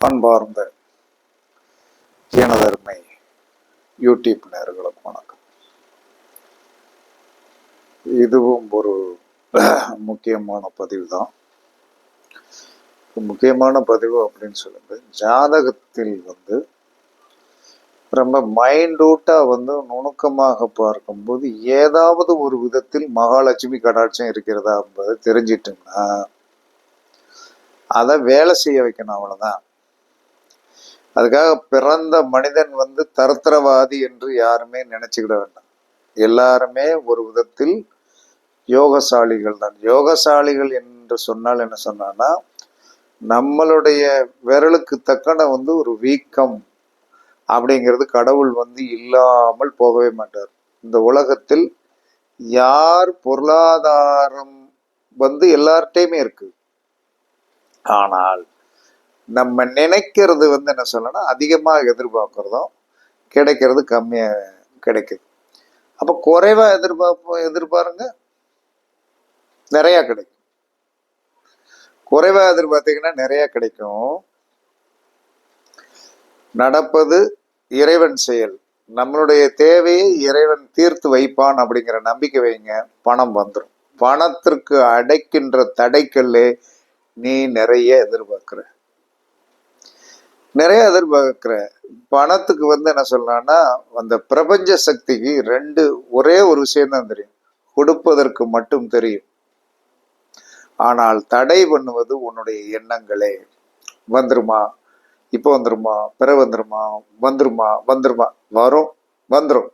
அன்பார்ந்த ஜீனதர்மை யூடியூப் நேர்களுக்கு வணக்கம். இதுவும் ஒரு முக்கியமான பதிவு தான் முக்கியமான பதிவு அப்படின்னு சொல்லுங்க ஜாதகத்தில் வந்து ரொம்ப மைண்டூட்டாக வந்து நுணுக்கமாக பார்க்கும்போது ஏதாவது ஒரு விதத்தில் மகாலட்சுமி கடாட்சம் இருக்கிறதா என்பதை தெரிஞ்சிட்டுன்னா அதை வேலை செய்ய வைக்கணும் அவ்வளோதான் அதுக்காக பிறந்த மனிதன் வந்து தருத்திரவாதி என்று யாருமே நினைச்சுக்கிட வேண்டாம். எல்லாருமே ஒரு விதத்தில் யோகசாலிகள் தான். யோகசாலிகள் என்று சொன்னால் என்ன சொன்னான்னா நம்மளுடைய விரலுக்கு தக்கன வந்து ஒரு வீக்கம் அப்படிங்கிறது கடவுள் வந்து இல்லாமல் போகவே மாட்டார். இந்த உலகத்தில் யார் பொருளாதாரம் வந்து எல்லார்ட்டையுமே இருக்கு. ஆனால் நம்ம நினைக்கிறது வந்து என்ன சொல்லணும்னா அதிகமாக எதிர்பார்க்கறதும் கிடைக்கிறது கம்மியாக கிடைக்குது. அப்போ குறைவாக எதிர்பார்ப்போம் எதிர்பாருங்க நிறையா கிடைக்கும். குறைவாக எதிர்பார்த்தீங்கன்னா நிறையா கிடைக்கும். நடப்பது இறைவன் செயல். நம்மளுடைய தேவையை இறைவன் தீர்த்து வைப்பான் அப்படிங்கிற நம்பிக்கை வைங்க பணம் வந்துடும் பணத்திற்கு அடைக்கின்ற தடைக்கல்லே நீ நிறைய எதிர்பார்க்குற. நிறைய எதிர்பார்க்குறேன் பணத்துக்கு வந்து என்ன சொல்லலாம்னா அந்த பிரபஞ்ச சக்திக்கு ரெண்டு ஒரே ஒரு விஷயம்தான் தெரியும். கொடுப்பதற்கு மட்டும் தெரியும். ஆனால் தடை பண்ணுவது உன்னுடைய எண்ணங்களே. வந்துருமா? இப்போ வந்துருமா? பிற வந்துருமா? வந்துருமா? வந்துருமா? வரும். வந்துரும்.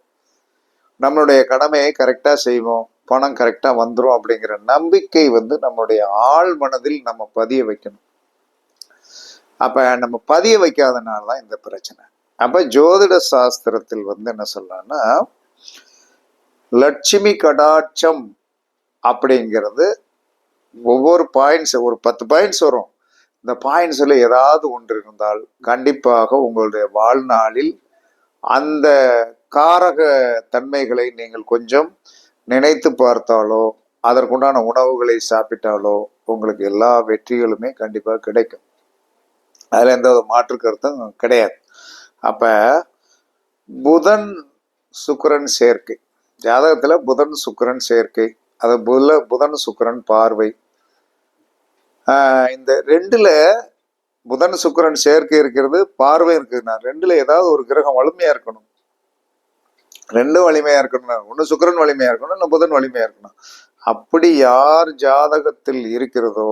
நம்மளுடைய கடமையை கரெக்டாக செய்வோம். பணம் கரெக்டாக வந்துடும் அப்படிங்கிற நம்பிக்கை வந்து நம்மளுடைய ஆழ் மனதில் நம்ம பதிய வைக்கணும். அப்போ நம்ம பதிய வைக்காதனால தான் இந்த பிரச்சனை. அப்போ ஜோதிட சாஸ்திரத்தில் வந்து என்ன சொல்லலாம்னா லட்சுமி கடாட்சம் அப்படிங்கிறது ஒவ்வொரு பாயிண்ட்ஸ் ஒரு பத்து பாயிண்ட்ஸ் வரும். இந்த பாயிண்ட்ஸில் ஏதாவது ஒன்று இருந்தால் கண்டிப்பாக உங்களுடைய வாழ்நாளில் அந்த காரக தன்மைகளை நீங்கள் கொஞ்சம் நினைத்து பார்த்தாலோ அதற்குண்டான உணவுகளை சாப்பிட்டாலோ உங்களுக்கு எல்லா வெற்றிகளுமே கண்டிப்பாக கிடைக்கும். அதில் எந்த ஒரு மாற்று கருத்தும் கிடையாது. அப்போ புதன் சுக்கிரன் சேர்க்கை. ஜாதகத்தில் புதன் சுக்கிரன் சேர்க்கை அது புல புதன் சுக்கிரன் பார்வை. இந்த ரெண்டுல புதன் சுக்கிரன் சேர்க்கை இருக்கிறது பார்வை இருக்குதுன்னா ரெண்டுல ஏதாவது ஒரு கிரகம் வலிமையா இருக்கணும். ரெண்டும் வலிமையா இருக்கணும் ஒன்று சுக்கிரன் வலிமையா இருக்கணும் இல்லை புதன் வலிமையா இருக்கணும். அப்படி யார் ஜாதகத்தில் இருக்கிறதோ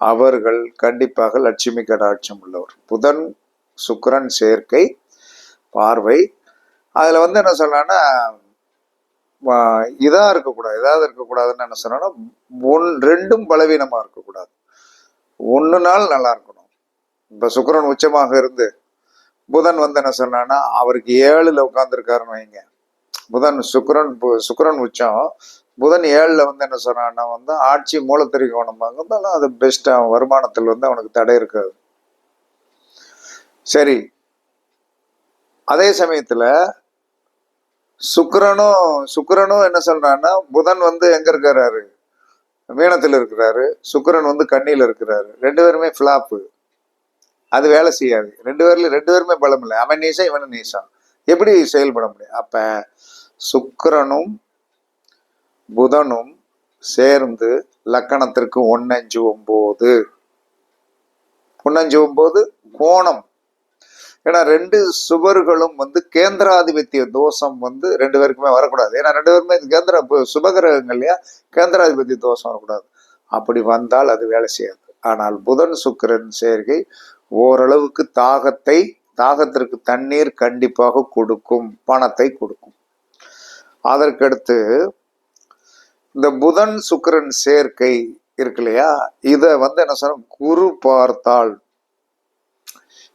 அவர்கள் கண்டிப்பாக லட்சுமி கடாட்சம் உள்ளவர். புதன் சுக்கரன் சேர்க்கை பார்வை. அதில் வந்து என்ன சொல்லலாம்னா இதாக இருக்கக்கூடாது இதாக இருக்கக்கூடாதுன்னு என்ன சொன்னோன்னா ஒன் ரெண்டும் பலவீனமாக இருக்கக்கூடாது. ஒன்று நாள் நல்லா இருக்கணும். இப்போ சுக்கரன் உச்சமாக இருந்து புதன் வந்து என்ன சொன்னான்னா அவருக்கு ஏழில் உட்காந்துருக்காருன்னு வைங்க. புதன் சுக்கரன் பு- உச்சம் புதன் ஏழில் வந்து என்ன சொன்னான்னா வந்து ஆட்சி மூலத்திரிகோணமாக இருந்தாலும் அது பெஸ்ட் அவன் வருமானத்தில் வந்து அவனுக்கு தடை இருக்காது. சரி. அதே சமயத்துல சுக்கரனும் சுக்கரனும் என்ன சொல்கிறான்னா புதன் வந்து எங்க இருக்கிறாரு? மீனத்தில் இருக்கிறாரு. சுக்கரன் வந்து கண்ணியில் இருக்கிறாரு. ரெண்டு பேருமே ஃப்ளாப்பு அது வேலை செய்யாது. ரெண்டு பேர்ல ரெண்டு பேருமே பலம் இல்லை. அவன் நீசம் இவன் நீசம் எப்படி செயல்பட முடியும்? அப்ப சுக்கரனும் புதனும் சேர்ந்து லக்கணத்திற்கு ஒன்னஞ்சு ஒம்பது ஒன்னஞ்சு ஒம்பது கோணம். ஏன்னா ரெண்டு சுவர்களும் வந்து கேந்திராதிபத்திய தோஷம் வந்து ரெண்டு பேருக்குமே வரக்கூடாது. ஏன்னா ரெண்டு பேருமே கேந்திர பு- சுபகிரகங்கள் இல்லையா? கேந்திராதிபத்திய தோஷம் வரக்கூடாது. அப்படி வந்தால் அது வேலை செய்யாது. ஆனால் புதன் சுக்கிரன் சேர்க்கை ஓரளவுக்கு தாகத்தை தாகத்திற்கு தண்ணீர் கண்டிப்பாக கொடுக்கும் பணத்தை கொடுக்கும். அதற்கடுத்து இந்த புதன் சுக்கிரன் சேர்க்கை இருக்கு இல்லையா? இதை வந்து என்ன சொன்ன குரு பார்த்தால்.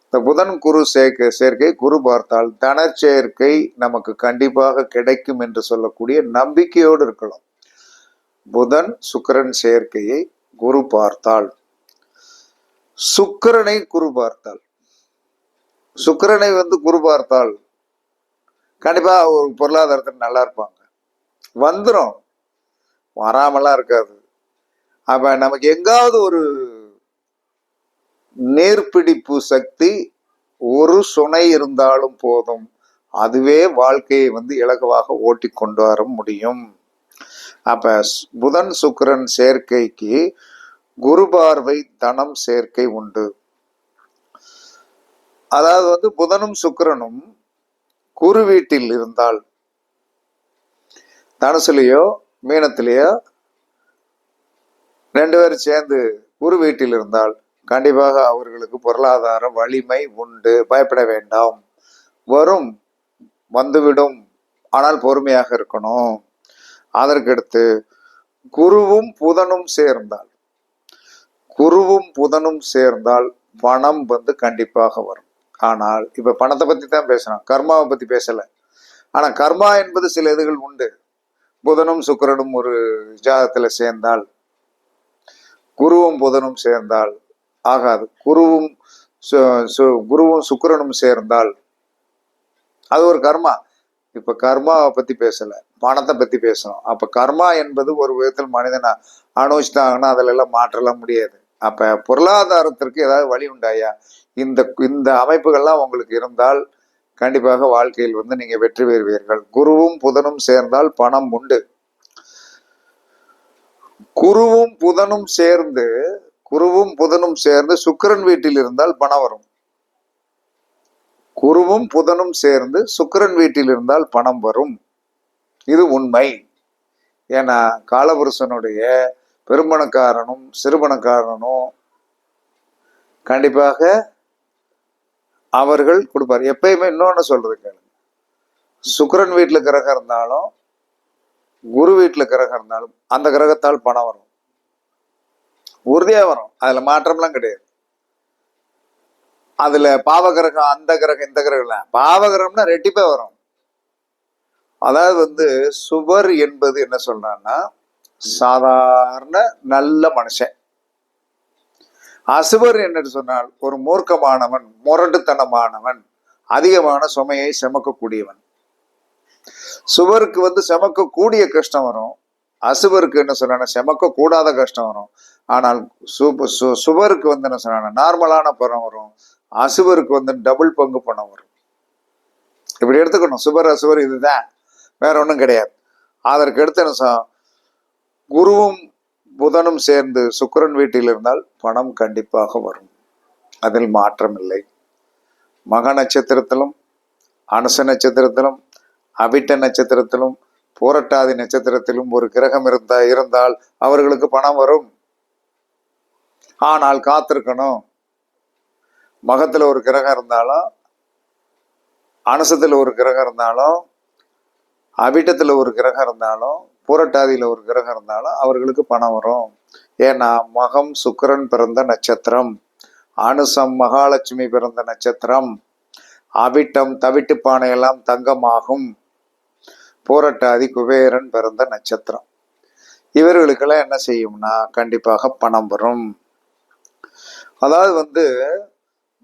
இந்த புதன் குரு சேர்க்கை சேர்க்கை குரு பார்த்தால் தனச்சேர்க்கை நமக்கு கண்டிப்பாக கிடைக்கும் என்று சொல்லக்கூடிய நம்பிக்கையோடு இருக்கலாம். புதன் சுக்கரன் சேர்க்கையை குரு பார்த்தால். சுக்கரனை குரு பார்த்தால். சுக்கிரனை வந்து குரு பார்த்தால் கண்டிப்பா ஒரு பொருளாதாரத்தில் நல்லா இருப்பாங்க. வந்துடும் வராமலாம் இருக்காது. அப்ப நமக்கு எங்காவது ஒரு நீர்பிடிப்பு சக்தி ஒரு சுனை இருந்தாலும் போதும். அதுவே வாழ்க்கையை வந்து இலகுவாக ஓட்டி கொண்டு வர முடியும். அப்ப புதன் சுக்கிரன் சேர்க்கைக்கு குரு பார்வை தனம் சேர்க்கை உண்டு. அதாவது வந்து புதனும் சுக்கரனும் குரு வீட்டில் இருந்தால் தனுசுலையோ மீனத்திலேயோ ரெண்டு பேரும் சேர்ந்து குரு வீட்டில் இருந்தால் கண்டிப்பாக அவர்களுக்கு பொருளாதார வலிமை உண்டு. பயப்பட வேண்டாம். வரும் வந்துவிடும். ஆனால் பொறுமையாக இருக்கணும். அதற்கடுத்து குருவும் புதனும் சேர்ந்தால். குருவும் புதனும் சேர்ந்தால் பணம் வந்து கண்டிப்பாக வரும். ஆனால் இப்ப பணத்தை பத்தி தான் பேசுறோம் கர்மாவை பத்தி பேசல. ஆனா கர்மா என்பது சில இதுகள் உண்டு. புதனும் சுக்கரனும் ஒரு ஜாதத்துல சேர்ந்தால் குருவும் புதனும் சேர்ந்தால் ஆகாது. குருவும் சு- சு- குருவும் சுக்கரனும் சேர்ந்தால் அது ஒரு கர்மா. இப்ப கர்மாவை பத்தி பேசல பணத்தை பத்தி பேசணும். அப்ப கர்மா என்பது ஒரு விதத்தில் மனிதனை அனுபவிச்சுட்டாங்கன்னா அதுல எல்லாம் மாற்றலாம் முடியாது. அப்ப பொருளாதாரத்திற்கு ஏதாவது வழி உண்டாயா? இந்த இந்த அமைப்புகள்லாம் உங்களுக்கு இருந்தால் கண்டிப்பாக வாழ்க்கையில் வந்து நீங்க வெற்றி பெறுவீர்கள். குருவும் புதனும் சேர்ந்தால் பணம் உண்டு. குருவும் புதனும் சேர்ந்து குருவும் புதனும் சேர்ந்து சுக்கரன் வீட்டில் இருந்தால் பணம் வரும். குருவும் புதனும் சேர்ந்து சுக்கிரன் வீட்டில் இருந்தால் பணம் வரும். இது உண்மை. ஏன்னா காலபுருஷனுடைய பெருமணக்காரனும் சிறுபணக்காரனும் கண்டிப்பாக அவர்கள் கொடுப்பார். எப்பயுமே இன்னொன்னு சொல்றது கேளுங்க சுக்கிரன் வீட்டுல கிரகம் இருந்தாலும் குரு வீட்டில் கிரகம் இருந்தாலும் அந்த கிரகத்தால் பணம் வரும். உறுதியா வரும். அதுல மாற்றம்லாம் கிடையாது. அதுல பாவகிரகம் அந்த கிரகம் இந்த கிரகம் பாவகிரகம்னா ரெட்டிப்பே வரும். அதாவது வந்து சுவர் என்பது என்ன சொல்றான்னா சாதாரண நல்ல மனுஷன். அசுவர் என்று சொன்னால் ஒரு மூர்க்கமானவன் முரட்டுத்தனமானவன் அதிகமான சுமையை சுமக்கக்கூடியவன். சுவருக்கு வந்து சுமக்கக்கூடிய கஷ்டம் வரும். அசுவருக்கு என்ன சொன்னா சுமக்க கூடாத கஷ்டம் வரும். ஆனால் சு- சு- சுவருக்கு வந்து என்ன சொன்னா நார்மலான பணம் வரும். அசுவருக்கு வந்து டபுள் பங்கு பணம் வரும். இப்படி எடுத்துக்கணும். சுவர் அசுவர் இதுதான். வேற ஒன்றும் கிடையாது. அதற்கு அடுத்து என்ன குருவும் புதனும் சேர்ந்து சுக்கரன் வீட்டில் இருந்தால் பணம் கண்டிப்பாக வரும். அதில் மாற்றம் இல்லை மக நட்சத்திரத்திலும் அனுச நட்சத்திரத்திலும் அபிட்ட நட்சத்திரத்திலும் பூரட்டாதி நட்சத்திரத்திலும் ஒரு கிரகம் இருந்தா இருந்தால் அவர்களுக்கு பணம் வரும். ஆனால் காத்திருக்கணும். மகத்துல ஒரு கிரகம் இருந்தாலும் அனுசத்துல ஒரு கிரகம் இருந்தாலும் அபிட்டத்துல ஒரு கிரகம் இருந்தாலும் பூரட்டாதியில ஒரு கிரகம் இருந்தாலும் அவர்களுக்கு பணம் வரும். ஏன்னா மகம் சுக்கிரன் பிறந்த நட்சத்திரம். அனுசம் மகாலட்சுமி பிறந்த நட்சத்திரம். அவிட்டம் தவிட்டு பானையெல்லாம் தங்கமாகும். பூரட்டாதி குபேரன் பிறந்த நட்சத்திரம். இவர்களுக்கெல்லாம் என்ன செய்யும்னா கண்டிப்பாக பணம் வரும். அதாவது வந்து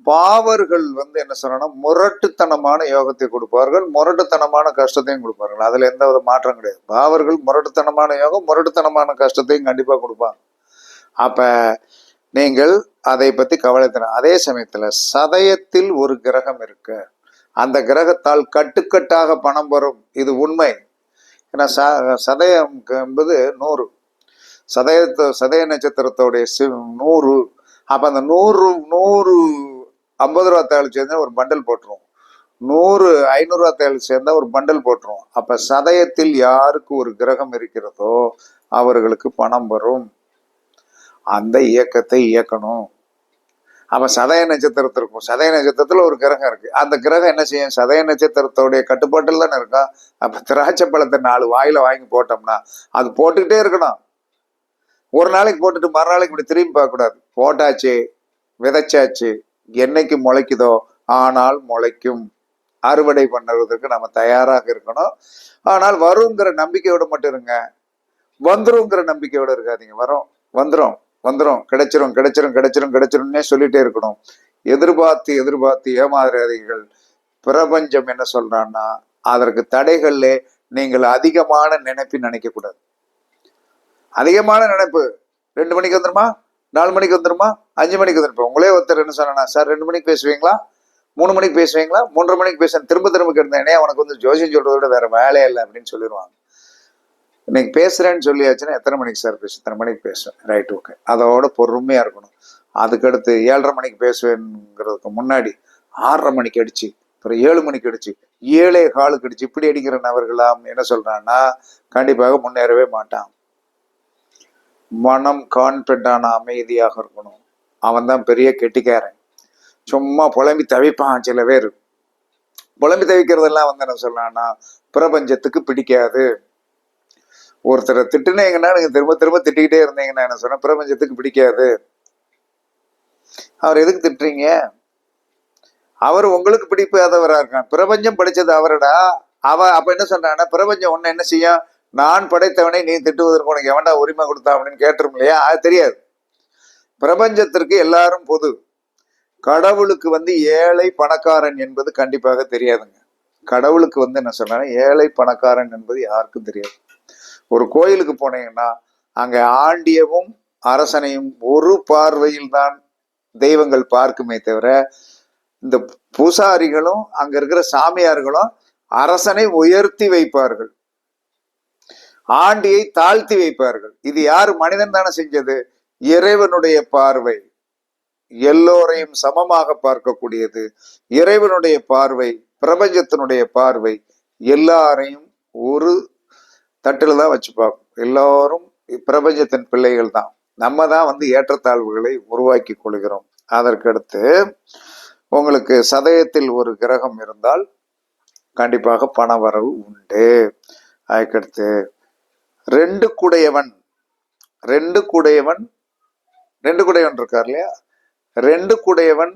பாவர்கள் வந்து என்ன சொன்னா முரட்டுத்தனமான யோகத்தை கொடுப்பார்கள் முரட்டுத்தனமான கஷ்டத்தையும் கொடுப்பார்கள். அதுல எந்த வித மாற்றம் கிடையாது. பாவர்கள் முரட்டுத்தனமான யோகம் முரட்டுத்தனமான கஷ்டத்தையும் கண்டிப்பா கொடுப்பாங்க. அப்ப நீங்கள் அதை பத்தி கவலைத்தன அதே சமயத்துல சதயத்தில் ஒரு கிரகம் இருக்கு அந்த கிரகத்தால் கட்டுக்கட்டாக பணம் வரும் இது உண்மை. ஏன்னா ச சதயம் என்பது நூறு. சதயத்தை சதய நட்சத்திரத்தோடைய சி நூறு. அப்ப அந்த நூறு நூறு ஐம்பது ரூபா தேவை சேர்ந்தா ஒரு பண்டல் போட்டுருவோம். நூறு ஐநூறுரூவா தேவை சேர்ந்தா ஒரு பண்டல் போட்டுருவோம். அப்போ சதயத்தில் யாருக்கு ஒரு கிரகம் இருக்கிறதோ அவர்களுக்கு பணம் வரும். அந்த இயக்கத்தை இயக்கணும். அப்போ சதய நட்சத்திரத்தில் இருக்கும். சதய நட்சத்திரத்தில் ஒரு கிரகம் இருக்கு. அந்த கிரகம் என்ன செய்யும்? சதய நட்சத்திரத்தோடைய கட்டுப்பாட்டில் தானே இருக்கா? அப்போ திராட்சை பழத்தை நாலு வாயில் வாங்கி போட்டோம்னா அது போட்டுக்கிட்டே இருக்கணும். ஒரு நாளைக்கு போட்டுட்டு மறுநாளைக்கு இப்படி திரும்பி பார்க்கக்கூடாது. போட்டாச்சு விதைச்சாச்சு என்னைக்கு முளைக்குதோ ஆனால் முளைக்கும். அறுவடை பண்ணுறதுக்கு நம்ம தயாராக இருக்கணும். ஆனால் வருங்கிற நம்பிக்கையோட மட்டும் இருங்க. வந்துருங்கிற நம்பிக்கையோட இருக்காதீங்க. வரும் வந்துடும் வந்துடும் கிடைச்சிரும் கிடைச்சிரும் கிடைச்சிரும் கிடைச்சிரும்னே சொல்லிட்டே இருக்கணும். எதிர்பார்த்து எதிர்பார்த்து ஏமாறாதீர்கள். பிரபஞ்சம் என்ன சொல்றான்னா அதற்கு தடைகள்ல நீங்கள் அதிகமான நினைப்பு நினைக்க கூடாது அதிகமான நினைப்பு. ரெண்டு மணிக்கு வந்துருமா? நாலு மணிக்கு வந்துருமா? அஞ்சு மணிக்கு வந்துருப்போம் உங்களே ஒருத்தர் என்ன சொன்னா சார் ரெண்டு மணிக்கு பேசுவீங்களா? மூணு மணிக்கு பேசுவீங்களா? மூன்றரை மணிக்கு பேசுறேன். திரும்ப திரும்ப கேட்டேனே உனக்கு வந்து ஜோசியம் சொல்றதை விட வேற வேலையே இல்லை அப்படின்னு சொல்லிடுவாங்க இன்னைக்கு பேசுறேன்னு சொல்லியாச்சுன்னா எத்தனை மணிக்கு சார் பேசு? இத்தனை மணிக்கு பேசுவேன். ரைட் ஓகே அதோட பொறுமையா இருக்கணும். அதுக்கடுத்து ஏழரை மணிக்கு பேசுவேங்கிறதுக்கு முன்னாடி ஆறரை மணிக்கு அடிச்சு அப்புறம் ஏழு மணிக்கு அடிச்சு ஏழே காலுக்கு அடிச்சு இப்படி அடிக்கிற நபர்களாம் என்ன சொல்றான்னா கண்டிப்பாக முன்னேறவே மாட்டான். மனம் கான்பிடண்டான அமைதியாக இருக்கணும். அவன் தான் பெரிய கெட்டிக்காரன். சும்மா புலம்பி தவிப்பான் சில பேர். புலம்பி தவிக்கிறதெல்லாம் வந்து என்ன சொல்லலாம்னா பிரபஞ்சத்துக்கு பிடிக்காது. ஒருத்தரை திட்டுனீங்கன்னா நீங்க திரும்ப திரும்ப திட்டிக்கிட்டே இருந்தீங்கன்னா என்ன சொன்னா பிரபஞ்சத்துக்கு பிடிக்காது. அவர் எதுக்கு திட்டுறீங்க? அவர் உங்களுக்கு பிடிக்காதவரா இருக்கான். பிரபஞ்சம் படிச்சது அவரடா. அவ அப்ப என்ன சொல்றான்னா பிரபஞ்சம் ஒன்று என்ன செய்யும்? நான் படைத்தவனை நீ திட்டுவதற்கு உனக்கு எவன்டா உரிமை கொடுத்தா அப்படின்னு கேட்டுரும் இல்லையா? அது தெரியாது. பிரபஞ்சத்திற்கு எல்லாரும் பொது. கடவுளுக்கு வந்து ஏழை பணக்காரன் என்பது கண்டிப்பாக தெரியாதுங்க. கடவுளுக்கு வந்து என்ன சொன்னா ஏழை பணக்காரன் என்பது யாருக்கும் தெரியாது. ஒரு கோயிலுக்கு போனீங்கன்னா அங்க ஆண்டியவும் அரசனையும் ஒரு பார்வையில் தான் தெய்வங்கள் பார்க்குமே தவிர இந்த பூசாரிகளும் அங்க இருக்கிற சாமியார்களும் அரசனை உயர்த்தி வைப்பார்கள். ஆண்டியை தாழ்த்தி வைப்பார்கள். இது யார் மனிதன் தானே செஞ்சது? இறைவனுடைய பார்வை. எல்லோரையும் சமமாக பார்க்கக்கூடியது. இறைவனுடைய பார்வை பிரபஞ்சத்தினுடைய பார்வை எல்லாரையும் ஒரு தட்டில் தான் வச்சு பார்க்கும் எல்லாரும் பிரபஞ்சத்தின் பிள்ளைகள் தான். நம்ம தான் வந்து ஏற்றத்தாழ்வுகளை உருவாக்கி கொள்கிறோம். அதற்கடுத்து உங்களுக்கு சதயத்தில் ஒரு கிரகம் இருந்தால் கண்டிப்பாக பண வரவு உண்டு. அதுக்கடுத்து ரெண்டு குடையவன் ரெண்டு குடையவன் ரெண்டு குடையவன் இருக்கார் இல்லையா? ரெண்டு குடையவன்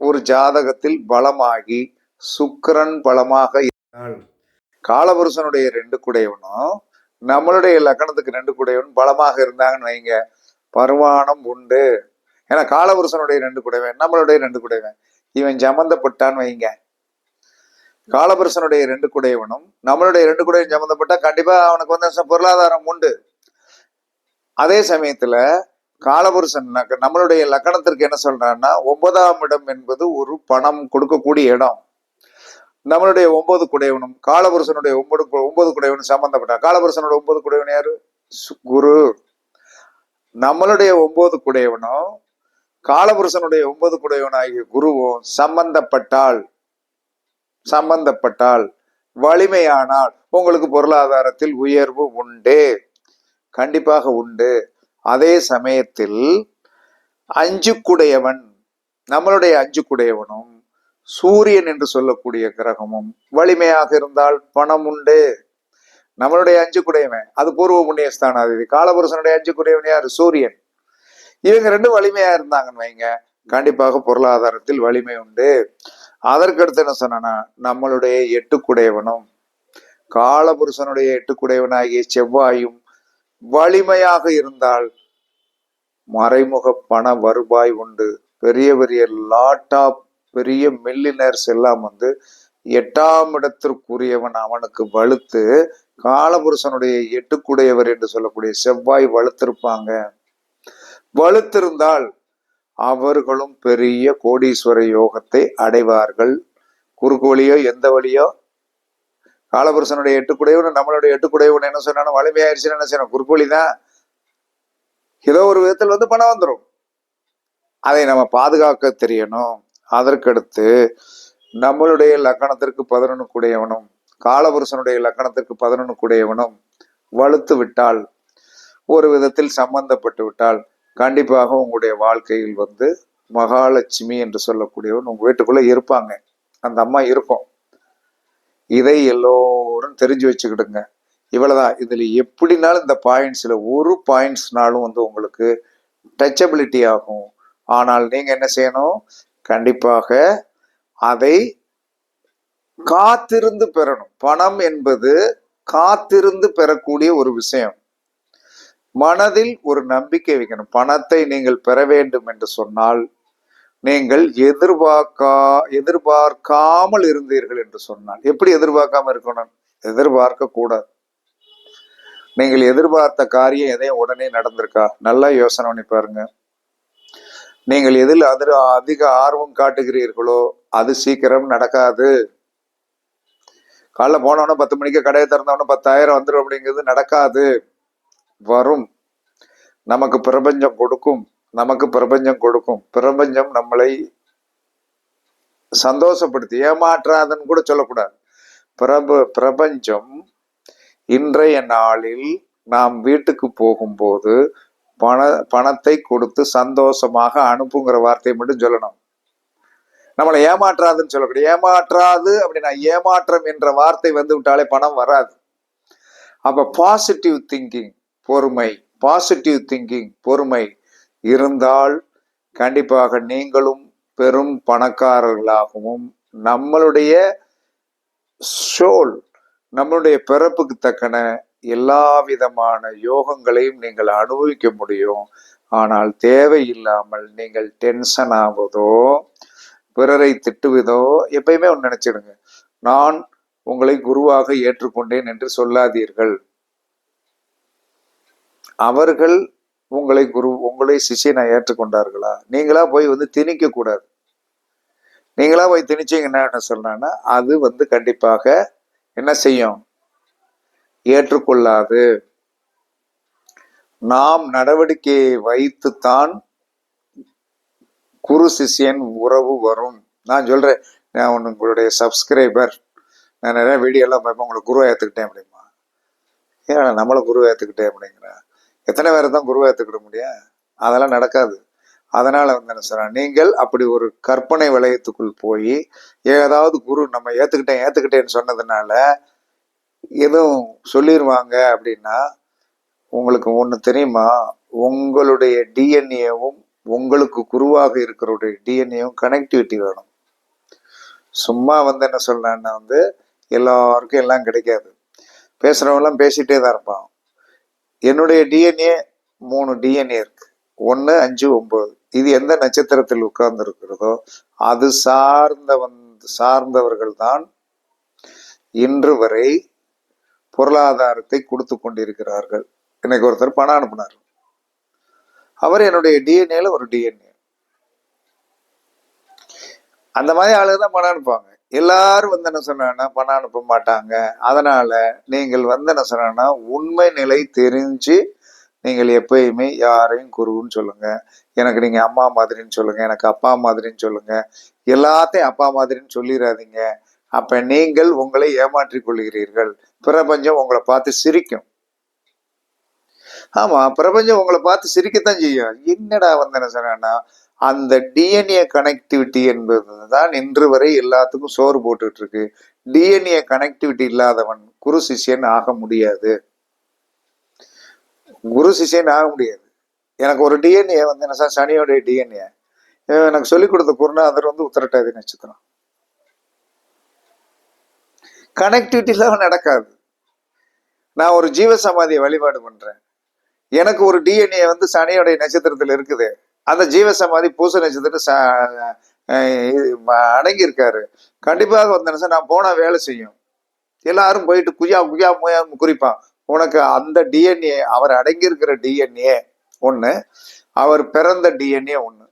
ஒரு ஜாதகத்தில் பலமாகி சுக்கிரன் பலமாக இருந்தால் காலபுருஷனுடைய ரெண்டு குடையவனும் நம்மளுடைய லக்கணத்துக்கு ரெண்டு குடையவன் பலமாக இருந்தாங்கன்னு வைங்க. பருவானம் உண்டு. ஏன்னா காலபுருஷனுடைய ரெண்டு குடைவன் நம்மளுடைய ரெண்டு குடைவன் இவன் ஜமந்தப்பட்டான்னு வைங்க. காலபுருஷனுடைய ரெண்டு குடையவனும் நம்மளுடைய ரெண்டு குடையும் சம்மந்தப்பட்டா கண்டிப்பா அவனுக்கு வந்து பொருளாதாரம் உண்டு. அதே சமயத்துல காலபுருஷன் நம்மளுடைய லக்கணத்திற்கு என்ன சொல்றான்னா ஒன்பதாம் இடம் என்பது ஒரு பணம் கொடுக்கக்கூடிய இடம். நம்மளுடைய ஒன்பது குடையவனும் காலபுருஷனுடைய ஒன்பது ஒன்பது குடையவனும் சம்பந்தப்பட்ட காலபுருஷனோட ஒன்பது குடையவன் யாரு? சு- குரு. நம்மளுடைய ஒன்பது குடையவனும் காலபுருஷனுடைய ஒன்பது குடையவன் ஆகிய குருவும் சம்பந்தப்பட்டால் சம்பந்தப்பட்டால் வலிமையானால் உங்களுக்கு பொருளாதாரத்தில் உயர்வு உண்டு. கண்டிப்பாக உண்டு. அதே சமயத்தில் அஞ்சுக்குடையவன் நம்மளுடைய அஞ்சுக்குடையவனும் சூரியன் என்று சொல்லக்கூடிய கிரகமும் வலிமையாக இருந்தால் பணம் உண்டு. நம்மளுடைய அஞ்சுக்குடையவன் அது பூர்வ புண்ணிய புண்ணியஸ்தானாதிபதி காலபுருஷனுடைய அஞ்சுக்குடையவன் யாரு? சூரியன். இவங்க ரெண்டும் வலிமையா இருந்தாங்கன்னு வைங்க. கண்டிப்பாக பொருளாதாரத்தில் வலிமை உண்டு. அதற்கடுத்து என்ன சொன்னா நம்மளுடைய எட்டுக்குடையவனும் காலபுருஷனுடைய எட்டுக்குடையவனாகிய செவ்வாயும் வலிமையாக இருந்தால் மறைமுக பண வருவாய் உண்டு. பெரிய பெரிய லாட்டா பெரிய மில்லினர்ஸ் எல்லாம் வந்து எட்டாம் இடத்திற்குரியவன் அவனுக்கு வலுத்து காலபுருஷனுடைய எட்டுக்குடையவர் என்று சொல்லக்கூடிய செவ்வாய் வலுத்திருப்பாங்க. வலுத்திருந்தால் அவர்களும் பெரிய கோடீஸ்வர யோகத்தை அடைவார்கள். குறுக்கு வழியோ எந்த வழியோ? காலபுருஷனுடைய எட்டுக்குடையவன் நம்மளுடைய எட்டுக்குடையவன் என்ன சொன்னாலும் வலிமையாயிருச்சுன்னு என்ன செய்யணும்? குறுக்கு வழி தான் ஏதோ ஒரு விதத்தில் வந்து பணம் வந்துடும் அதை நம்ம பாதுகாக்க தெரியணும். அதற்கடுத்து நம்மளுடைய லக்கணத்திற்கு பதினொன்று கூடியவனும் காலபுருஷனுடைய லக்கணத்திற்கு பதினொன்று கூடியவனும் வலுத்து விட்டால் ஒரு விதத்தில் சம்பந்தப்பட்டு விட்டால் கண்டிப்பாக உங்களுடைய வாழ்க்கையில் வந்து மகாலட்சுமி என்று சொல்லக்கூடியவன் உங்கள் வீட்டுக்குள்ளே இருப்பாங்க. அந்த அம்மா இருக்கும். இதை எல்லோரும் தெரிஞ்சு வச்சுக்கிடுங்க. இவ்வளோதான் இதில் எப்படினாலும் இந்த பாயிண்ட்ஸில் ஒரு பாயிண்ட்ஸ்னாலும் வந்து உங்களுக்கு டச்சபிலிட்டி ஆகும். ஆனால் நீங்கள் என்ன செய்யணும்? கண்டிப்பாக அதை காத்திருந்து பெறணும். பணம் என்பது காத்திருந்து பெறக்கூடிய ஒரு விஷயம். மனதில் ஒரு நம்பிக்கை வைக்கணும். பணத்தை நீங்கள் பெற வேண்டும் என்று சொன்னால் நீங்கள் எதிர்பார்க்கா எதிர்பார்க்காமல் இருந்தீர்கள் என்று சொன்னால் எப்படி எதிர்பார்க்காம இருக்கணும்? எதிர்பார்க்க கூடாது. நீங்கள் எதிர்பார்த்த காரியம் எதையும் உடனே நடந்திருக்கா? நல்லா யோசனை பண்ணி பாருங்க. நீங்கள் எதில் அதில் அதிக ஆர்வம் காட்டுகிறீர்களோ அது சீக்கிரம் நடக்காது. காலைல போனவொன்னே பத்து மணிக்கு கடையை திறந்தவொன்னே பத்தாயிரம் வந்துடும் அப்படிங்கிறது நடக்காது. வரும். நமக்கு பிரபஞ்சம் கொடுக்கும். நமக்கு பிரபஞ்சம் கொடுக்கும். பிரபஞ்சம் நம்மளை சந்தோஷப்படுத்தி ஏமாற்றாதுன்னு கூட சொல்லக்கூடாது. பிரப பிரபஞ்சம் இன்றைய நாளில் நாம் வீட்டுக்கு போகும்போது பண பணத்தை கொடுத்து சந்தோஷமாக அனுப்புங்கிற வார்த்தையை மட்டும் சொல்லணும். நம்மளை ஏமாற்றாதுன்னு சொல்லக்கூடிய ஏமாற்றாது அப்படின்னா ஏமாற்றம் என்ற வார்த்தை வந்து விட்டாலே பணம் வராது. அப்ப பாசிட்டிவ் திங்கிங் பொறுமை பாசிட்டிவ் திங்கிங் பொறுமை இருந்தால் கண்டிப்பாக நீங்களும் பெரும் பணக்காரர்களாகவும் நம்மளுடைய சோல் நம்மளுடைய பிறப்புக்கு தக்கன எல்லா விதமான யோகங்களையும் நீங்கள் அனுபவிக்க முடியும். ஆனால் தேவையில்லாமல் நீங்கள் டென்ஷன் ஆவதோ பிறரை திட்டுவதோ எப்பயுமே ஒன்று நினைச்சிடுங்க. நான் உங்களை குருவாக ஏற்றுக்கொண்டேன் என்று சொல்லாதீர்கள். அவர்கள் உங்களை குரு உங்களை சிஷியனை ஏற்றுக்கொண்டார்களா? நீங்களா போய் வந்து திணிக்க கூடாது நீங்களா போய் திணிச்சீங்கன்னா என்ன சொல்றேன்னா அது வந்து கண்டிப்பாக என்ன செய்யும்? ஏற்றுக்கொள்ளாது. நாம் நடவடிக்கையை வைத்துத்தான் குரு சிஷியன் உறவு வரும். நான் சொல்றேன் நான் ஒன்று உங்களுடைய சப்ஸ்கிரைபர் நான் நிறைய வீடியோலாம் பார்ப்பேன் உங்களை குருவை ஏற்றுக்கிட்டேன் அப்படிமா? ஏன் நம்மளை குருவை ஏற்றுக்கிட்டேன் அப்படிங்கிறேன். எத்தனை பேரை தான் குருவை ஏற்றுக்கிட முடியும்? அதெல்லாம் நடக்காது. அதனால் வந்து என்ன சொல்றேன் நீங்கள் அப்படி ஒரு கற்பனை வளையத்துக்குள் போய் ஏதாவது குரு நம்ம ஏற்றுக்கிட்டேன் ஏற்றுக்கிட்டேன்னு சொன்னதுனால எதுவும் சொல்லிடுவாங்க அப்படின்னா உங்களுக்கு ஒன்று தெரியுமா? உங்களுடைய டிஎன்ஏவும் உங்களுக்கு குருவாக இருக்கிறவருடைய டிஎன்ஏவும் கனெக்டிவிட்டி வேணும். சும்மா வந்து என்ன சொல்கிறேன்னா வந்து எல்லாருக்கும் எல்லாம் கிடைக்காது. பேசுகிறவங்களாம் பேசிகிட்டே தான் இருப்பான். என்னுடைய டிஎன்ஏ மூணு டிஎன்ஏ இருக்கு. ஒன்று அஞ்சு ஒம்பது இது எந்த நட்சத்திரத்தில் உட்கார்ந்து இருக்கிறதோ அது சார்ந்த வந்து சார்ந்தவர்கள் தான் இன்று வரை பொருளாதாரத்தை கொடுத்து கொண்டிருக்கிறார்கள். எனக்கு ஒருத்தர் பணம் அனுப்பினார். அவர் என்னுடைய டிஎன்ஏல ஒரு டிஎன்ஏ அந்த மாதிரி ஆளுங்க தான் பணம் அனுப்புவாங்க. எல்லாரும் வந்து என்ன சொன்னா பணம் அனுப்ப மாட்டாங்க. அதனால நீங்கள் வந்து என்ன சொன்னா உண்மை நிலை தெரிஞ்சு நீங்கள் எப்பயுமே யாரையும் குருன்னு சொல்லுங்க. எனக்கு நீங்க அம்மா மாதிரின்னு சொல்லுங்க எனக்கு அப்பா மாதிரின்னு சொல்லுங்க. எல்லாத்தையும் அப்பா மாதிரின்னு சொல்லிடாதீங்க அப்ப நீங்கள் உங்களை ஏமாற்றிக் கொள்கிறீர்கள் பிரபஞ்சம் உங்களை பார்த்து சிரிக்கும். ஆமா பிரபஞ்சம் உங்களை பார்த்து சிரிக்கத்தான் செய்யும். என்னடா வந்து என்ன சொன்னா அந்த டிஎன்ஏ கனெக்டிவிட்டி என்பது தான் இன்று வரை எல்லாத்துக்கும் சோறு போட்டுட்டு இருக்கு டிஎன்ஏ கனெக்டிவிட்டி இல்லாதவன் குரு சிஷியன் ஆக முடியாது. குரு சிஷியன் ஆக முடியாது. எனக்கு ஒரு டிஎன்ஏ வந்து என்ன சார்? சனியோடைய டிஎன்ஏ எனக்கு சொல்லிக் கொடுத்த குருநாதர் வந்து உத்தரட்டாதி நட்சத்திரம். கனெக்டிவிட்டி இல்லாமல் நடக்காது. நான் ஒரு ஜீவ சமாதியை வழிபாடு பண்றேன். எனக்கு ஒரு டிஎன்ஏ வந்து சனியோடைய நட்சத்திரத்தில் இருக்குது. அந்த ஜீவ சமாதி பூச நட்சத்திரம் அடங்கியிருக்காரு. கண்டிப்பாக வந்து நான் போனா வேலை செய்யும். எல்லாரும் போயிட்டு குயா குயா முயா குறிப்பான். உனக்கு அந்த டிஎன்ஏ அவர் அடங்கியிருக்கிற டிஎன்ஏ ஒன்று அவர் பிறந்த டிஎன்ஏ ஒன்று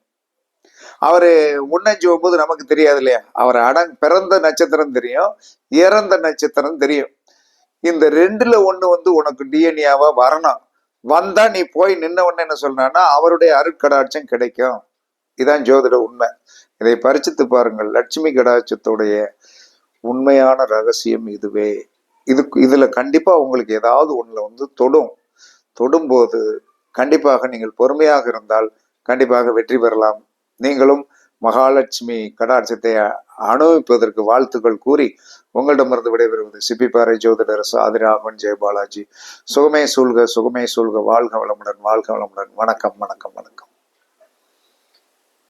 அவர் முன்னஞ்சு ஒன்பது நமக்கு தெரியாது இல்லையா? அவர் அடங் பிறந்த நட்சத்திரம் தெரியும் இறந்த நட்சத்திரம் தெரியும். இந்த ரெண்டுல ஒண்ணு வந்து உனக்கு டிஎன்ஏவா வரணும். வந்தா நீ போய் நின்ன உடனே என்ன சொல்றான்னா அவருடைய அருட்கடாட்சம் கிடைக்கும். இதான் ஜோதிட உண்மை. இதை பரிச்சித்து பாருங்கள். லட்சுமி கடாட்சத்துடைய உண்மையான ரகசியம் இதுவே. இதுக்கு இதுல கண்டிப்பா உங்களுக்கு ஏதாவது ஒண்ணுல வந்து தொடும். தொடும்போது கண்டிப்பாக நீங்கள் பொறுமையாக இருந்தால் கண்டிப்பாக வெற்றி பெறலாம். நீங்களும் மகாலட்சுமி கடாட்சத்தை அனுபவிப்பதற்கு வாழ்த்துக்கள் கூறி உங்களிடமிருந்து விடைபெறுவது சிப்பிப்பாறை ஜோதிடர் ஆதிராமன் ஜெயபாலாஜி சுகமே சூழ்க சுகமே சூழ்க. வாழ்க வளமுடன் வாழ்க வளமுடன். வணக்கம் வணக்கம் வணக்கம்.